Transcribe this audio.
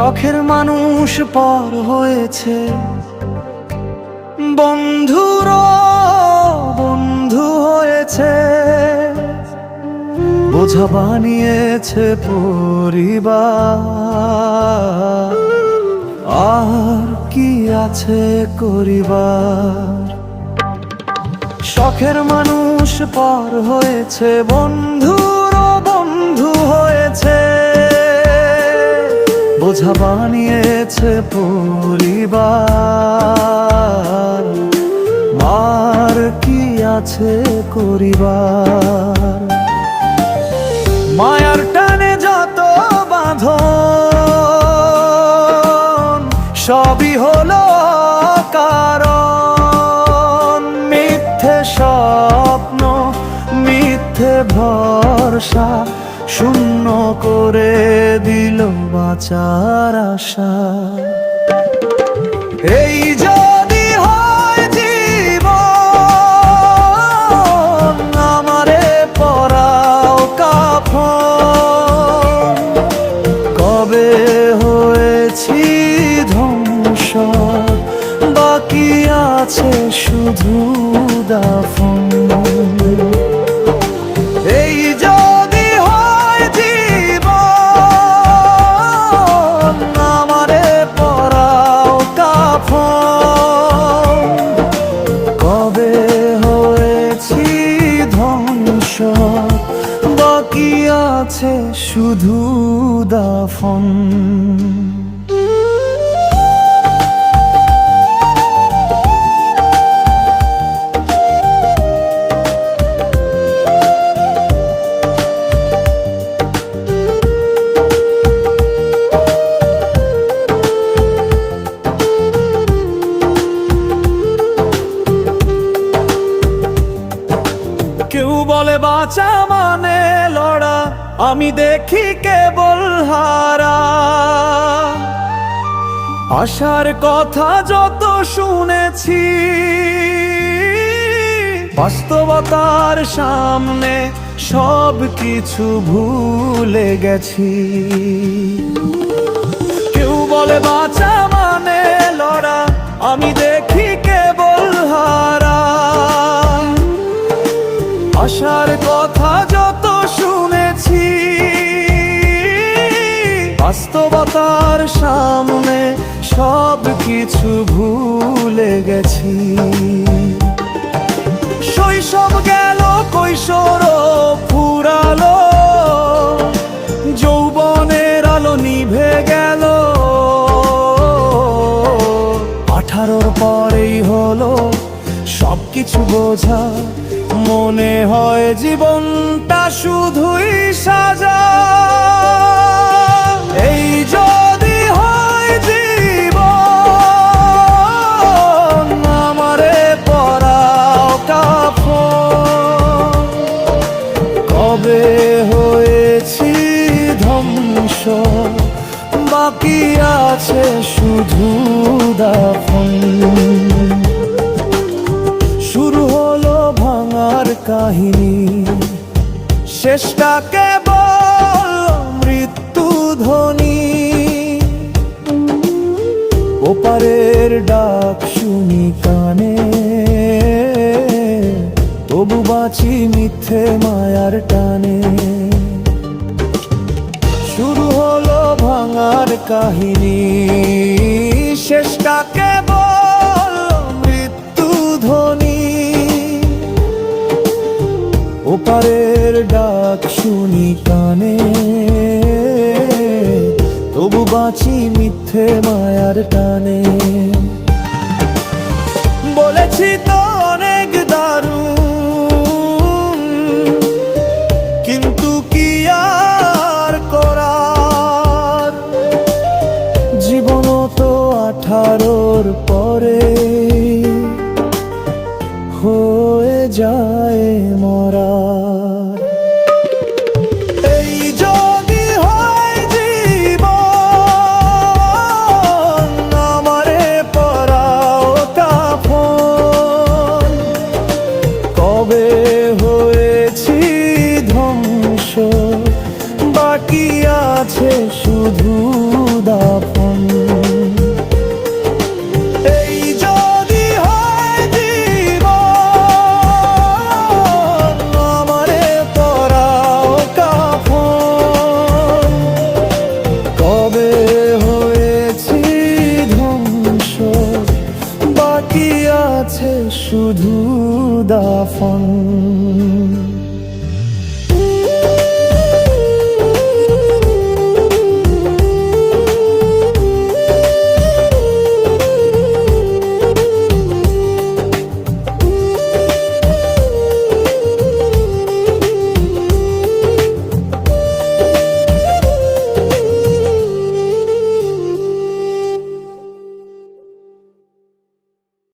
শখের মানুষ পর হয়েছে। বন্ধুর বন্ধু হয়েছে। বোঝা বানিয়েছে পরিবার। আর কি আছে করিবার? শখের মানুষ পর হয়েছে, বন্ধু বোঝা বানিয়েছে পরিবার। মার কি আছে করিবার? মায়ার টানে যত বাঁধন, সবই হলো কারণ। মিথ্যে স্বপ্ন, মিথ্যে ভরসা শূন্য করে দিল বাঁচার আশা। এই যদি হয় জীবন, আমারে পরাও কাফন। কবে হয়েছি ধ্বংস? বাকি আছে শুধু দাফন। আছে শুধু দাফন। বাঁচা মানে লড়া। আমি দেখি কেবল হারা। আশার কথা যত শুনেছি, বাস্তবতার সামনে সব কিছু ভুলে গেছি। কেউ বলে বাঁচা মানে লড়া, আমি বাস্তবতার সামনে সব কিছু ভুলে গেছি। শৈশব গেল, কৈশোর ফুরালো, যৌবনের আলো নিভে গেল। আঠারোর পরেই হলো সব কিছু বোঝা। মনে হয় জীবনটা শুধুই সাজা। আছে শুধু দাফন। শুরু হলো ভাঙার কাহিনী। শেষটা কেবল মৃত্যু ধ্বনি। ওপারের ডাক শুনি কানে। তবু বাঁচি মিথ্যে মায়ার টানে। ভাঙার কাহিনী। শেষটা কেবল মৃত্যু ধ্বনি। ওপারের ডাক শুনি কানে। তবু বাঁচি মিথ্যে মায়ার টানে। আঠারোর পরে হয়ে যায় মরা। বাকি আছে শুধু দাফন। শুধু দাফন